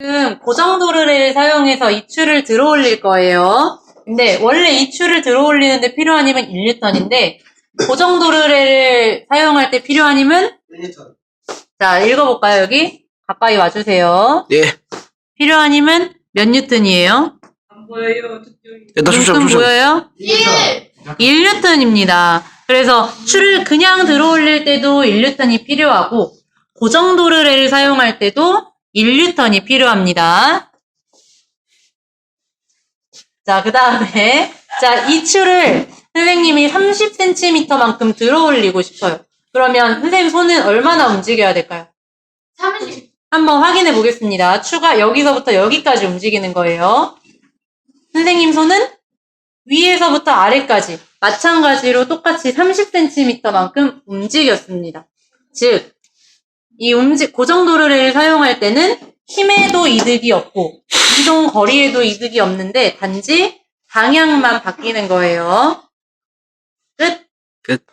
지금 고정 도르를 사용해서 이 추를 들어 올릴 거예요. 근데 원래 이 추를 들어 올리는데 필요한 힘은 1N인데 고정 도르를 사용할 때 필요한 힘은 1리터. 자 읽어볼까요 여기 가까이 와주세요. 예. 필요한 힘은 몇 뉴턴이에요? 안 보여요. 저쪽이. 일단 뉴턴 조심, 조심. 보여요? 1뉴턴입니다. 그래서 추를 그냥 들어 올릴 때도 1뉴턴이 필요하고 고정 도르래를 사용할 때도 1뉴턴이 필요합니다. 자, 그 다음에 자, 이 추를 선생님이 30cm만큼 들어 올리고 싶어요. 그러면 선생님 손은 얼마나 움직여야 될까요? 30. 한번 확인해 보겠습니다. 추가 여기서부터 여기까지 움직이는 거예요. 선생님 손은 위에서부터 아래까지 마찬가지로 똑같이 30cm만큼 움직였습니다. 즉, 이 움직, 고정도르를 사용할 때는 힘에도 이득이 없고, 이동 거리에도 이득이 없는데, 단지 방향만 바뀌는 거예요. 끝. 끝.